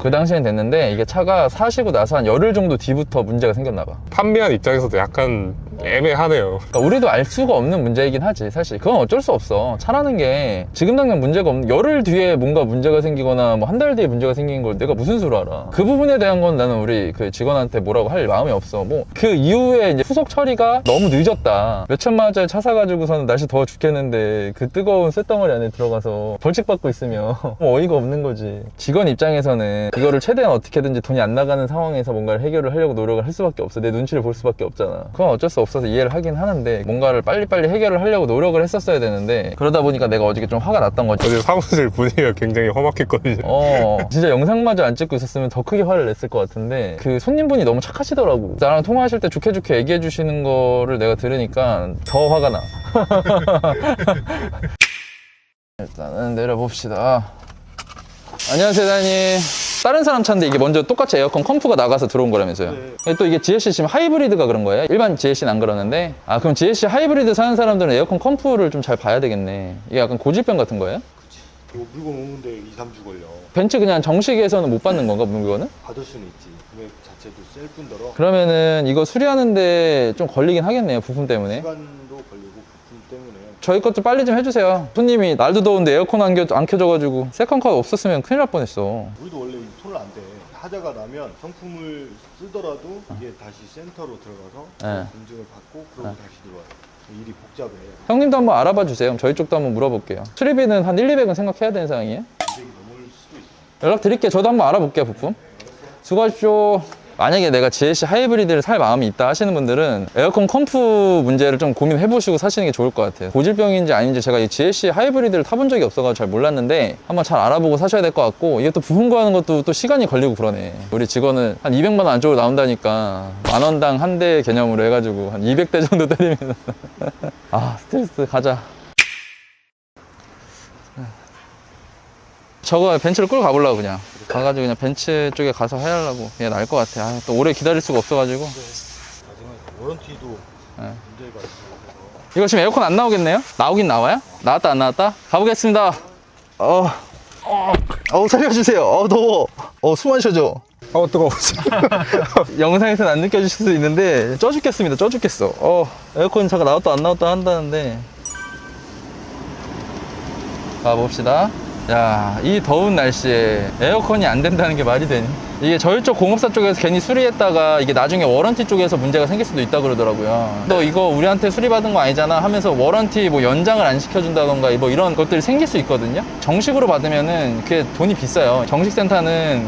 그 당시엔 됐는데 이게 차가 사시고 나서 한 열흘 정도 뒤부터 문제가 생겼나 봐. 판매한 입장에서도 약간 애매하네요. 그러니까 우리도 알 수가 없는 문제이긴 하지 사실. 그건 어쩔 수 없어. 차라는 게 지금 당장 문제가 없는 열흘 뒤에 뭔가 문제가 생기거나 뭐 한 달 뒤에 문제가 생긴 걸 내가 무슨 수로 알아? 그 부분에 대한 건 나는 우리 그 직원한테 뭐라고 할 마음이 없어. 뭐 그 이후에 이제 후속 처리가 너무 늦었다. 몇 천만 원짜리 차 사가지고서는 날씨 더워 죽겠는데 그 뜨거운 쇳덩어리 안에 들어가서 벌칙 받고 있으면 뭐 어이가 없는 거지. 직원 입장에서는 이거를 최대한 어떻게든지 돈이 안 나가는 상황에서 뭔가를 해결을 하려고 노력을 할 수밖에 없어. 내 눈치를 볼 수밖에 없잖아. 그건 어쩔 수 없어 서 이해를 하긴 하는데 뭔가를 빨리빨리 해결을 하려고 노력을 했었어야 되는데 그러다 보니까 내가 어저께 좀 화가 났던 거지 어제 사무실 분위기가 굉장히 험악했거든요. 어 진짜 영상마저 안 찍고 있었으면 더 크게 화를 냈을 것 같은데 그 손님분이 너무 착하시더라고. 나랑 통화하실 때 좋게 좋게 얘기해 주시는 거를 내가 들으니까 더 화가 나. 일단은 내려봅시다. 안녕하세요 사장님 다른 사람 차인데 이게 먼저 똑같이 에어컨 컴프가 나가서 들어온 거라면서요 또 이게 GLC 지금 하이브리드가 그런 거예요? 일반 GLC는 안 그러는데 아 그럼 GLC 하이브리드 사는 사람들은 에어컨 컴프를 좀 잘 봐야 되겠네 이게 약간 고질병 같은 거예요? 이거 물건 오는데 2, 3주 걸려. 벤츠 그냥 정식에서는 못 받는 건가 물건은? 받을 수는 있지. 금액 자체도 셀 뿐더러 그러면은 이거 수리하는데 좀 걸리긴 하겠네요 부품 때문에 시간도 걸리고 부품 때문에 저희 것도 빨리 좀 해주세요 손님이 날도 더운데 에어컨 안, 켜, 안 켜져가지고 세컨카가 없었으면 큰일 날 뻔했어 우리도 원래 손을 안 대. 하자가 나면 상품을 쓰더라도 이게 다시 센터로 들어가서 네. 검증을 받고 그러고 다시 들어와요. 일이 복잡해. 형님도 한번 알아봐 주세요 저희 쪽도 한번 물어볼게요 수리비는 한 1, 200은 생각해야 되는 상황이에요 넘을 수도 있어. 연락 드릴게요 저도 한번 알아볼게요 부품 수고하십시오 만약에 내가 GLC 하이브리드를 살 마음이 있다 하시는 분들은 에어컨 컴프 문제를 좀 고민해 보시고 사시는 게 좋을 것 같아요. 고질병인지 아닌지 제가 이 GLC 하이브리드를 타본 적이 없어가지고 잘 몰랐는데 한번 잘 알아보고 사셔야 될 것 같고 이게 또 부품 구하는 것도 또 시간이 걸리고 그러네. 우리 직원은 한 200만 원 안쪽으로 나온다니까 만 원당 한 대 개념으로 해가지고 한 200대 정도 때리면. 아 스트레스. 가자 저거 벤츠를 끌고 가보려고 그냥. 가가지고 그냥 벤츠 쪽에 가서 해야하려고. 그냥 나을 것 같아. 아, 또 오래 기다릴 수가 없어가지고. 나중에 워런티도 네. 문제가 있어서. 이거 지금 에어컨 안 나오겠네요? 나오긴 나와요? 나왔다 안 나왔다? 가보겠습니다. 어, 어, 어 살려주세요. 어 더워. 어 숨 안 쉬어져 어, 뜨거워. 영상에서는 안 느껴질 수도 있는데 쪄 죽겠습니다. 쪄 죽겠어. 어 에어컨 잠깐 나왔다 안 나왔다 한다는데. 가봅시다 야 이 더운 날씨에 에어컨이 안 된다는 게 말이 되니? 이게 저희 쪽 공업사 쪽에서 괜히 수리했다가 이게 나중에 워런티 쪽에서 문제가 생길 수도 있다 그러더라고요. 너 이거 우리한테 수리받은 거 아니잖아 하면서 워런티 뭐 연장을 안 시켜준다던가 뭐 이런 것들이 생길 수 있거든요? 정식으로 받으면은 그게 돈이 비싸요. 정식 센터는